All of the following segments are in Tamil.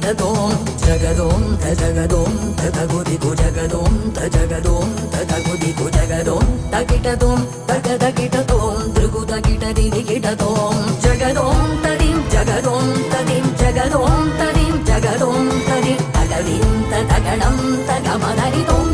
ధోంత జగదోంత జగదోంత తగుదిగు జగదోంత జగదోంత తగుదిగు జగదోంత కిటదోం తగద కిటతోం దృగుద కిటదిని కిటతోం జగదోంత దిం జగదోంత దిం జగదోంత దిం జగదోంత దిం తగదింత తగణం తగమదరితోం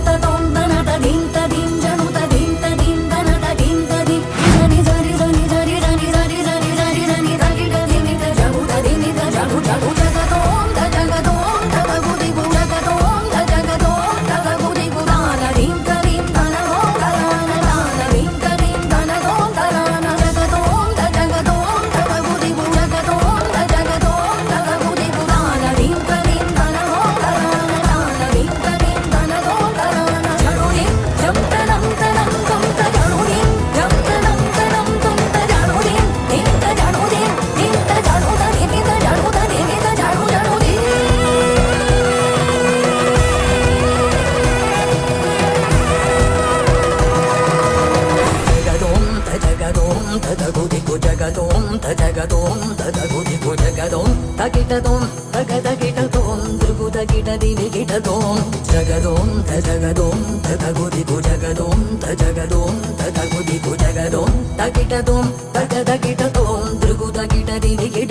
తగదోం తగగుదిగు జగదోం తగిటదోం తగదగిటదోం దృగుదగిటదినిగిటదోం జగదోం తగదోం తగగుదిగు జగదోం తగదోం తగగుదిగు జగదోం తగిటదోం తగదగిటదోం దృగుదగిటదినిగిట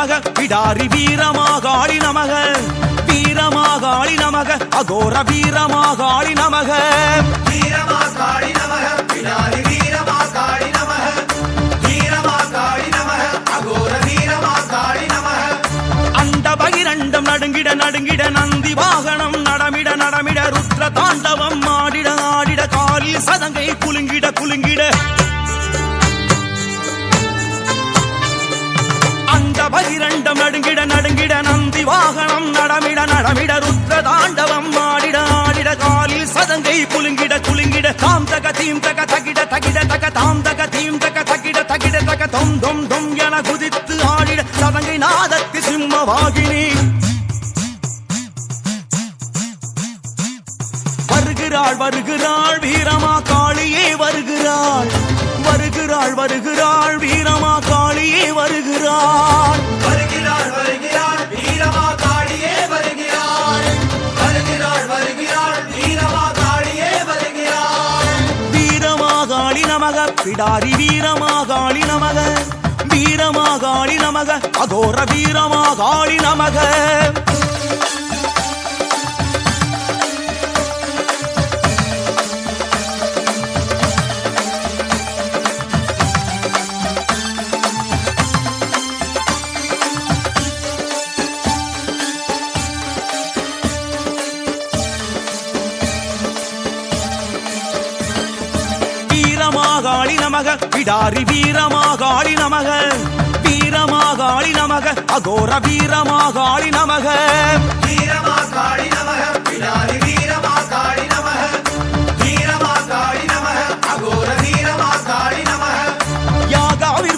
நமக வீரமாகாளி நமக. வீரமாகாளி நமக அகோர வீரமாகாளி நமக. வீரமா காளி நமக பிடாரி வீரமா காளி நமக. வீரமா காளி நமக அகோர வீரமா காளி நமக. அண்ட பகிரண்டம் நடுங்கிட நடுங்கிட நந்தி வாகனம் நடமிட நடமிட ருத்ர தாண்டவம் ஆடிட ஆடிட காலில் சதங்கை குலுங்கிட குலுங்கிட. அண்ட பகிரண்டம் நடுங்கிட நடுங்கிட நந்தி வாகனம் நடமிட நடமிட ருத்ர தாண்டவம் ஆடிட ஆடிட காலில் சதங்கை புலுங்கிட குலுங்கிட தாம் தக தீம் தக தகிட தகிட தக தாம் தக தீம் தக தகிட தகிட தக தொம் தொம் தொம் என குதித்து ஆடிட சதங்கை நாதத்தி சிம்மவாகினி வருகிறாள் வருகிறாள் வீரமா காளியே வருகிறாள். வருகிறாள் வருகிறாள் வீரமா காளியே வருகிறாள். வருகிறாள் வருகிறாள் வீரமா காளியே வருகிறாள். வருகிறாள் வருகிறாள் வீரமா காளியே வருகிறாள். வீரமாகாளி நமக பிடாரி வீரமாகாளி நமக. வீரமாகாளி நமக அகோர வீரமாகாளி நமக. நமக. வீரமாகாளி நமக. வீரமாகாளி நமக. அகோர வீரமாகாளி நமக. வீரமா காளி நமக. பிடாரி வீரமா காளி நமக. வீரமா காளி நமக. அகோர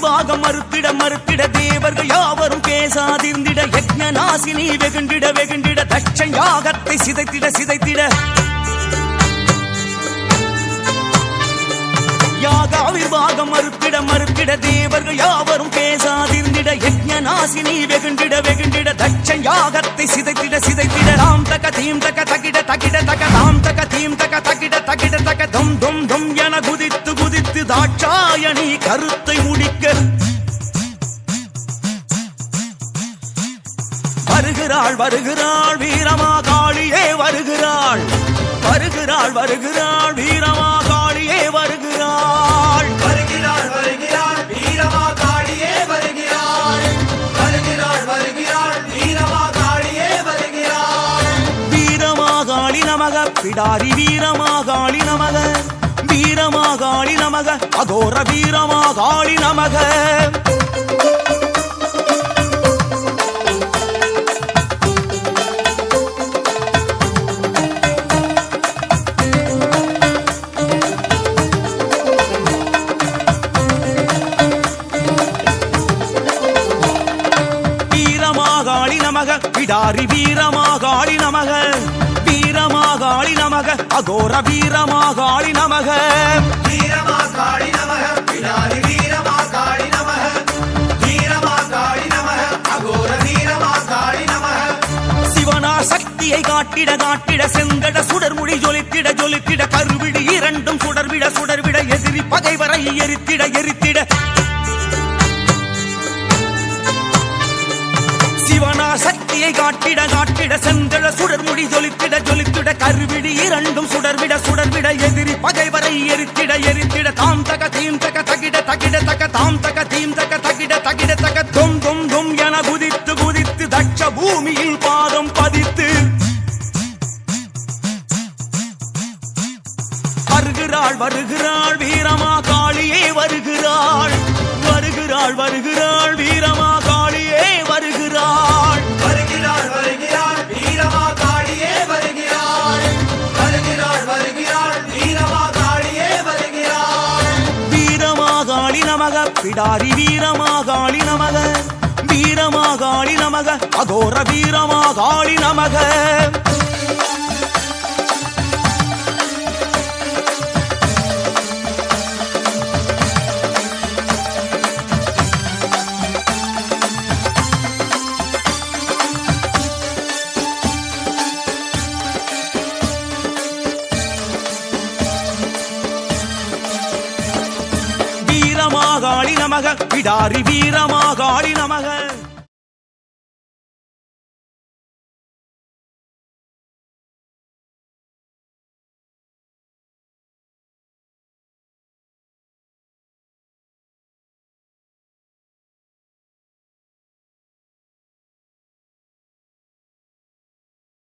பாகம் மறுத்திட மறுத்திட தேவர்கள் யாவரும் பேசாதிருந்திட யக்ஞ நாசினி வெகுண்டிட வெகுண்டிட தட்சன் யாகத்தை சிதைத்திட சிதைத்திட. ஆவிர்வாகம் மறுப்பிட மறுப்பிட தேவர்கள் யாவரும் பேசாதிருந்திட யக்ஞ நாசினி வெகுண்டிட வெகுண்டிட தட்ச யாகத்தை சிதைத்திட சிதைத்திட ராம் தக தீம் தக தகிட தகிட தக ராம் தக தீம் தக தகிட தகிட தக தும் தும் தும் என குதித்து குதித்து தாட்சாயணி கருத்தை முடிக்க வருகிறாள் வருகிறாள் வீரமா காளியே வருகிறாள். வருகிறாள் வருகிறாள் வீரமா நமக. பிடாரி வீரமாகாளி நமக. வீரமாகாளி நமக. அகோர வீரமாகாளி நமக. வீரமாகாளி நமக. பிடாரி வீரமாகாளி நமக. நமக. அகோர வீரமாகாளி நமக. வீரமா காளி நமக. பிடாரி வீரமா காளி நமக. வீரமா காளி நமக. அகோர வீரமா காளி நமக. சிவனா சக்தியை காட்டிட காட்டிட செங்கட சுடர்முடி ஜொலித்திட ஜொலித்திட கருவிடு இரண்டும் சுடர்விட சுடர்விட எதிரி பகைவரை எரித்திட எரித்திட. சக்தியை காட்டிட காட்டிட செந்தழ சுடர்முடி ஜொலித்திட ஜொலித்திட கருவிடி இரண்டும் சுடர்விட சுடர்விட எதிரி பகைவரை எரித்திட எரித்திட தாம் தக தீம் தக தகிட தகிட தக தாம் தக தீம் தக தகிட தகிட தக தொம் தொம் தொம் என குதித்து குதித்து தட்ச பூமியில் பாதம் பதித்து வருகிறாள் வருகிறாள் வீரமா காளியே வருகிறாள் வருகிறாள் வருகிறாள். நமக. பிடாரி வீரமாகாளி நமக. வீரமாகாளி நமக. அகோர வீரமாகாளி நமக. வீரமாகாளி நமக பிடாரி ஆடி நமக.